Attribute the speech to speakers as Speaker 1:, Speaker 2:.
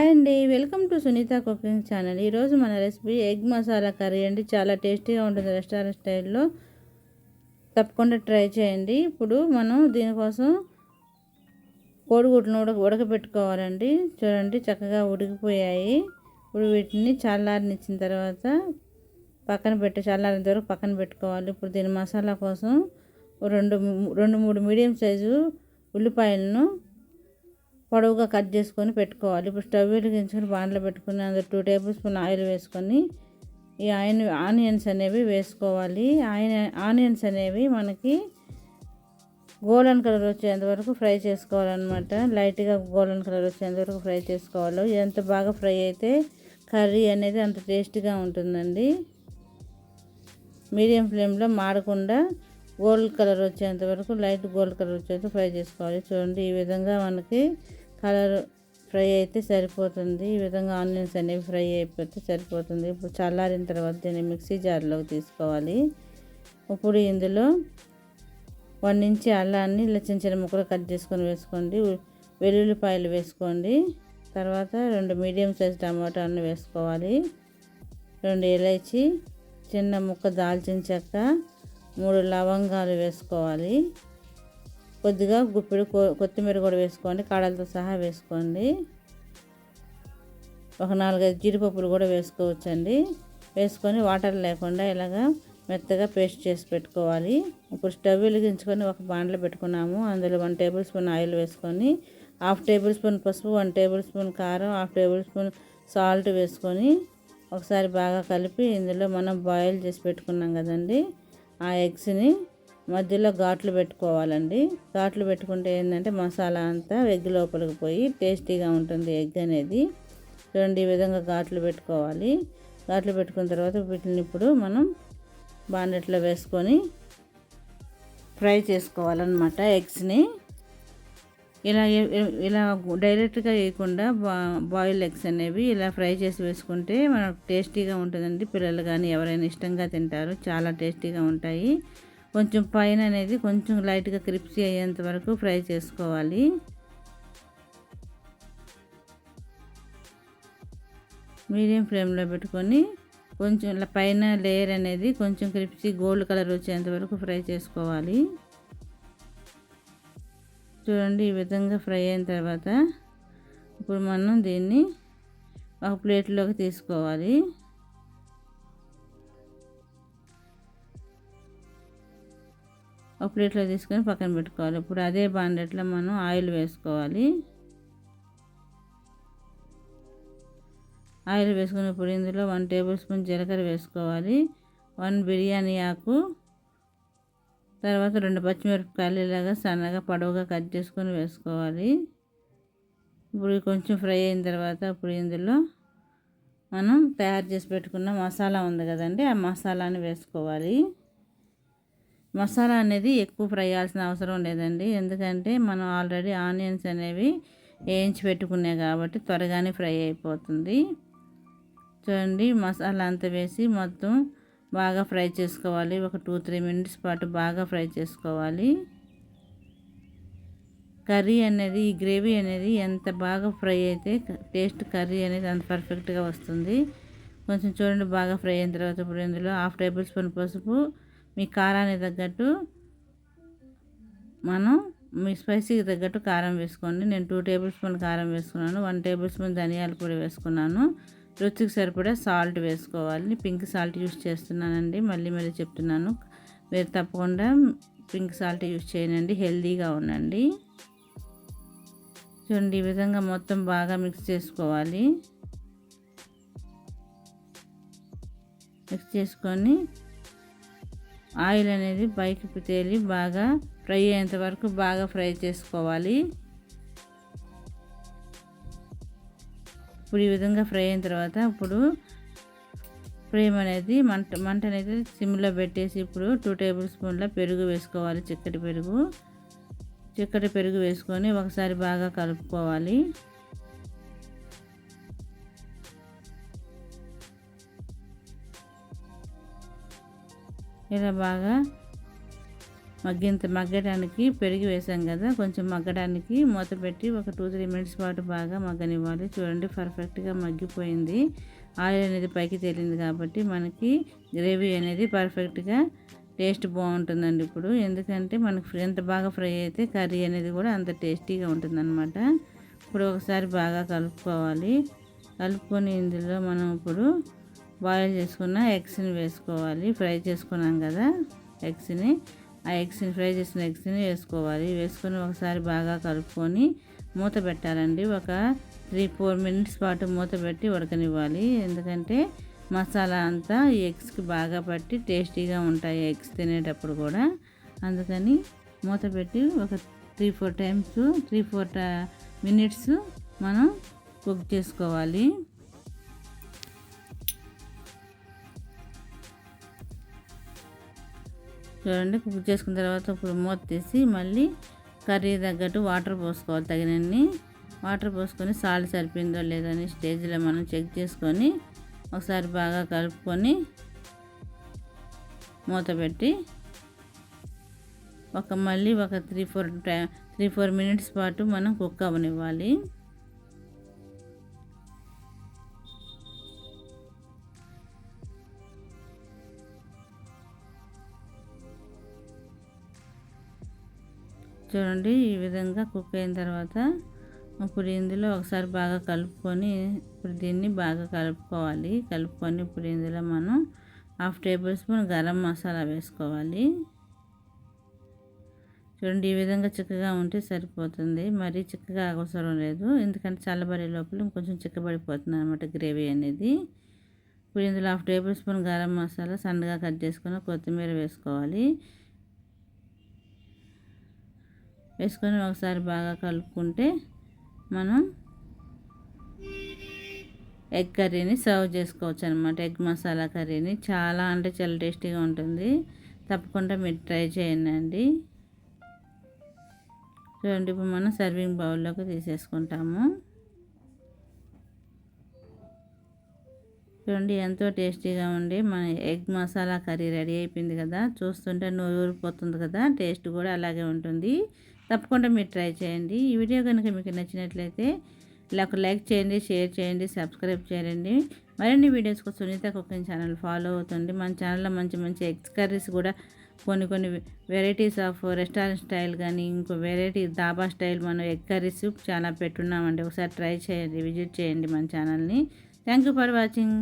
Speaker 1: Hi అండి. Welcome to Sunitha cooking channel. ఈరోజు మన రెసిపీ ఎగ్ మసాలా కర్రీ అండి. చాలా టేస్టీగా ఉంటుంది రెస్టారెంట్ స్టైల్లో. తప్పకుండా ట్రై చేయండి. ఇప్పుడు మనం దీనికోసం కోడిగుడ్లను ఉడక ఉడకబెట్టుకోవాలండి. చూడండి చక్కగా ఉడికిపోయాయి. ఇప్పుడు వీటిని చల్లారనిచ్చిన తర్వాత పక్కన పెట్టి చల్లారిన వరకు పక్కన పెట్టుకోవాలి. ఇప్పుడు దీని మసాలా కోసం రెండు రెండు మూడు మీడియం సైజు ఉల్లిపాయలను పొడవుగా కట్ చేసుకొని పెట్టుకోవాలి. ఇప్పుడు స్టవ్ వెలిగించుకొని బాండ్లో పెట్టుకుని అందులో టూ టేబుల్ స్పూన్ ఆయిల్ వేసుకొని ఈ ఆయిన్ ఆనియన్స్ అనేవి వేసుకోవాలి. ఆయిన్ ఆనియన్స్ అనేవి మనకి గోల్డెన్ కలర్ వచ్చేంత వరకు ఫ్రై చేసుకోవాలన్నమాట. లైట్గా గోల్డెన్ కలర్ వచ్చేంత వరకు ఫ్రై చేసుకోవాలి. ఎంత బాగా ఫ్రై అయితే కర్రీ అనేది అంత టేస్టీగా ఉంటుందండి. మీడియం ఫ్లేమ్లో మాడకుండా గోల్డ్ కలర్ వచ్చేంత వరకు లైట్ గోల్డ్ కలర్ వచ్చేంత ఫ్రై చేసుకోవాలి. చూడండి ఈ విధంగా మనకి కలర్ ఫ్రై అయితే సరిపోతుంది. ఈ విధంగా ఆనియన్స్ అనేవి ఫ్రై అయిపోతే సరిపోతుంది. ఇప్పుడు చల్లారిన తర్వాత దీన్ని మిక్సీ జార్లోకి తీసుకోవాలి. ఇప్పుడు ఇందులో వన్ ఇంచి అల్లాన్ని ఇలా చిన్న చిన్న ముక్కలు కట్ చేసుకొని వేసుకోండి. వెల్లుల్లిపాయలు వేసుకోండి. తర్వాత రెండు మీడియం సైజ్ టమాటాలను వేసుకోవాలి. రెండు ఇలైచి చిన్న ముక్క దాల్చిన చెక్క మూడు లవంగాలు వేసుకోవాలి. కొద్దిగా గుప్పిడి కొత్తిమీర కూడా వేసుకోండి కాడలతో సహా వేసుకోండి. ఒక నాలుగైదు జీడిపప్పులు కూడా వేసుకోవచ్చండి. వేసుకొని వాటర్ లేకుండా ఇలాగా మెత్తగా పేస్ట్ చేసి పెట్టుకోవాలి. ఇప్పుడు స్టవ్ వెలిగించుకొని ఒక బాండ్లో పెట్టుకున్నాము. అందులో వన్ టేబుల్ స్పూన్ ఆయిల్ వేసుకొని హాఫ్ టేబుల్ స్పూన్ పసుపు వన్ టేబుల్ స్పూన్ కారం హాఫ్ టేబుల్ స్పూన్ సాల్ట్ వేసుకొని ఒకసారి బాగా కలిపి ఇందులో మనం బాయిల్ చేసి పెట్టుకున్నాం కదండి. ఆ ఎగ్స్ని మధ్యలో ఘాట్లు పెట్టుకోవాలండి. ఘాట్లు పెట్టుకుంటే ఏంటంటే మసాలా అంతా ఎగ్ లోపలికి పోయి టేస్టీగా ఉంటుంది ఎగ్ అనేది. చూడండి ఈ విధంగా ఘాట్లు పెట్టుకోవాలి. ఘాట్లు పెట్టుకున్న తర్వాత వీటిని ఇప్పుడు మనం బాండెట్లో వేసుకొని ఫ్రై చేసుకోవాలన్నమాట ఎగ్స్ని. ఇలా ఇలా డైరెక్ట్గా వేయకుండా బా బాయిల్ ఎగ్స్ అనేవి ఇలా ఫ్రై చేసి వేసుకుంటే మనకు టేస్టీగా ఉంటుందండి. పిల్లలు కానీ ఎవరైనా ఇష్టంగా తింటారు. చాలా టేస్టీగా ఉంటాయి. కొంచెం పైన అనేది కొంచెం లైట్గా క్రిప్సీ అయ్యేంత వరకు ఫ్రై చేసుకోవాలి. మీడియం ఫ్లేమ్లో పెట్టుకొని కొంచెం పైన లేయర్ అనేది కొంచెం క్రిప్సీ గోల్డ్ కలర్ వచ్చేంత వరకు ఫ్రై చేసుకోవాలి. చూడండి ఈ విధంగా ఫ్రై అయిన తర్వాత ఇప్పుడు మనం దీన్ని ఒక ప్లేట్లోకి తీసుకోవాలి. ఒక ప్లేట్లో తీసుకొని పక్కన పెట్టుకోవాలి. ఇప్పుడు అదే బాండెట్లో మనం ఆయిల్ వేసుకోవాలి. ఆయిల్ వేసుకుని ఇప్పుడు ఇందులో వన్ టేబుల్ స్పూన్ జీలకర్ర వేసుకోవాలి. వన్ బిర్యానీ ఆకు. తర్వాత రెండు పచ్చిమిరపకాయలు ఇలాగా సన్నగా పొడవుగా కట్ చేసుకొని వేసుకోవాలి. ఇప్పుడు కొంచెం ఫ్రై అయిన తర్వాత ఇప్పుడు ఇందులో మనం తయారు చేసి పెట్టుకున్న మసాలా ఉంది కదండి ఆ మసాలాని వేసుకోవాలి. మసాలా అనేది ఎక్కువ ఫ్రై చేయాల్సిన అవసరం లేదండి. ఎందుకంటే మనం ఆల్రెడీ ఆనియన్స్ అనేవి వేయించి పెట్టుకున్నాయి కాబట్టి త్వరగానే ఫ్రై అయిపోతుంది. చూడండి మసాలా అంతా వేసి మొత్తం బాగా ఫ్రై చేసుకోవాలి. ఒక టూ త్రీ మినిట్స్ పాటు బాగా ఫ్రై చేసుకోవాలి. కర్రీ అనేది ఈ గ్రేవీ అనేది ఎంత బాగా ఫ్రై అయితే టేస్ట్ కర్రీ అనేది అంత పర్ఫెక్ట్గా వస్తుంది. కొంచెం చూడండి బాగా ఫ్రై అయిన తర్వాత ఇప్పుడు ఇందులో హాఫ్ టేబుల్ స్పూన్ పసుపు మీ కారానికి తగ్గట్టు మనం మీ స్పైసీకి తగ్గట్టు కారం వేసుకోండి. నేను టూ టేబుల్ స్పూన్ కారం వేసుకున్నాను. వన్ టేబుల్ స్పూన్ ధనియాల పొడి వేసుకున్నాను. రుచికి సరిపడే సాల్ట్ వేసుకోవాలి. పింక్ సాల్ట్ యూస్ చేస్తున్నానండి. మళ్ళీ మళ్ళీ చెప్తున్నాను. మీరు తప్పకుండా పింక్ సాల్ట్ యూస్ చేయనండి హెల్దీగా ఉండండి. చూడండి ఈ విధంగా మొత్తం బాగా మిక్స్ చేసుకోవాలి. మిక్స్ చేసుకొని ఆయిల్ అనేది పైకి తేలి బాగా ఫ్రై అయ్యేంత వరకు బాగా ఫ్రై చేసుకోవాలి. ఇప్పుడు ఈ విధంగా ఫ్రై అయిన తర్వాత ఇప్పుడు ఫ్రేమ్ అనేది మంట మంట అనేది సిమ్లో పెట్టేసి ఇప్పుడు టూ టేబుల్ స్పూన్ల పెరుగు వేసుకోవాలి చిక్కటి పెరుగు. చిక్కటి పెరుగు వేసుకొని ఒకసారి బాగా కలుపుకోవాలి. ఇలా బాగా మగ్గింత మగ్గడానికి పెరిగి వేసాం కదా కొంచెం మగ్గడానికి మూత పెట్టి ఒక టూ త్రీ మినిట్స్ పాటు బాగా మగ్గనివ్వాలి. చూడండి పర్ఫెక్ట్గా మగ్గిపోయింది. ఆయిల్ అనేది పైకి తేలింది కాబట్టి మనకి గ్రేవీ అనేది పర్ఫెక్ట్గా టేస్ట్ బాగుంటుందండి ఇప్పుడు. ఎందుకంటే మనకు ఎంత బాగా ఫ్రై అయితే కర్రీ అనేది కూడా అంత టేస్టీగా ఉంటుందన్నమాట. ఇప్పుడు ఒకసారి బాగా కలుపుకోవాలి. కలుపుకొని ఇందులో మనం ఇప్పుడు బాయిల్ చేసుకున్న ఎగ్స్ని వేసుకోవాలి. ఫ్రై చేసుకున్నాం కదా ఎగ్స్ని. ఆ ఎగ్స్ని ఫ్రై చేసిన ఎగ్స్ని వేసుకోవాలి. వేసుకొని ఒకసారి బాగా కలుపుకొని మూత పెట్టాలండి. ఒక త్రీ ఫోర్ మినిట్స్ పాటు మూత పెట్టి ఉడకనివ్వాలి. ఎందుకంటే మసాలా అంతా ఈ ఎగ్స్కి బాగా పట్టి టేస్టీగా ఉంటాయి ఎగ్స్ తినేటప్పుడు కూడా. అందుకని మూత పెట్టి ఒక three four times three four minutes మనం కుక్ చేసుకోవాలి. చూడండి కుక్ చేసుకున్న తర్వాత ఇప్పుడు మూత తీసి మళ్ళీ కర్రీ తగ్గట్టు వాటర్ పోసుకోవాలి తగినన్ని. వాటర్ పోసుకొని సాల్ట్ సరిపోయిందో లేదో అని స్టేజ్లో మనం చెక్ చేసుకొని ఒకసారి బాగా కలుపుకొని మూత పెట్టి ఒక మళ్ళీ ఒక three four three four minutes పాటు మనం కుక్ అవ్వనివ్వాలి. చూడండి ఈ విధంగా కుక్ అయిన తర్వాత ఇప్పుడు ఇందులో ఒకసారి బాగా కలుపుకొని ఇప్పుడు దీన్ని బాగా కలుపుకోవాలి. కలుపుకొని ఇప్పుడు ఇందులో మనం half tablespoon garam masala వేసుకోవాలి. చూడండి ఈ విధంగా చిక్కగా ఉంటే సరిపోతుంది. మరీ చిక్కగా అవసరం లేదు. ఎందుకంటే చల్లబడే లోపల కొంచెం చిక్కబడిపోతుంది అనమాట గ్రేవీ అనేది. ఇప్పుడు ఇందులో half tablespoon garam masala సన్నగా కట్ చేసుకుని కొత్తిమీర వేసుకోవాలి. వేసుకొని ఒకసారి బాగా కలుపుకుంటే మనం ఎగ్ కర్రీని సర్వ్ చేసుకోవచ్చు అనమాట ఎగ్ మసాలా కర్రీని చాలా అంటే చాలా టేస్టీగా ఉంటుంది. తప్పకుండా మీరు ట్రై చేయండి చూడండి ఇప్పుడు మనం సర్వింగ్ బౌల్లోకి తీసేసుకుంటాము. చూడండి ఎంతో టేస్టీగా ఉండి మన ఎగ్ మసాలా కర్రీ రెడీ అయిపోయింది కదా. చూస్తుంటే నూరు ఊరిపోతుంది కదా. టేస్ట్ కూడా అలాగే ఉంటుంది. తప్పకుండా మీరు ట్రై చేయండి. ఈ వీడియో కనుక మీకు నచ్చినట్లయితే ఒక లైక్ చేయండి షేర్ చేయండి సబ్స్క్రైబ్ చేయండి. మరిన్ని వీడియోస్ కోసం సునీత కుకింగ్ ఛానల్ ఫాలో అవుతుంది. మన ఛానల్లో మంచి మంచి ఎగ్స్ కర్రీస్ కూడా కొన్ని కొన్ని వెరైటీస్ ఆఫ్ రెస్టారెంట్ స్టైల్ కానీ ఇంకో వెరైటీ దాబా స్టైల్ మనం ఎగ్ కర్రీస్ చాలా పెట్టున్నామండి. ఒకసారి ట్రై చేయండి విజిట్ చేయండి మన ఛానల్ని. Thank you for watching.